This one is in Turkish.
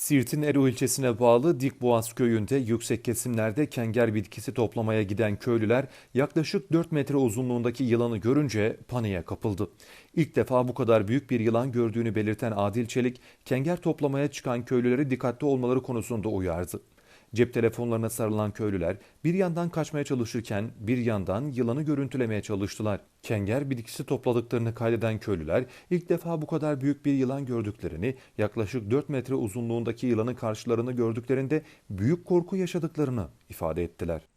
Siirt'in Ero ilçesine bağlı Dikboğaz köyünde yüksek kesimlerde kenger bitkisi toplamaya giden köylüler yaklaşık 4 metre uzunluğundaki yılanı görünce paniğe kapıldı. İlk defa bu kadar büyük bir yılan gördüğünü belirten Adil Çelik, kenger toplamaya çıkan köylüleri dikkatli olmaları konusunda uyardı. Cep telefonlarına sarılan köylüler bir yandan kaçmaya çalışırken bir yandan yılanı görüntülemeye çalıştılar. Kenger bitkisi topladıklarını kaydeden köylüler ilk defa bu kadar büyük bir yılan gördüklerini, yaklaşık 4 metre uzunluğundaki yılanın karşılarını gördüklerinde büyük korku yaşadıklarını ifade ettiler.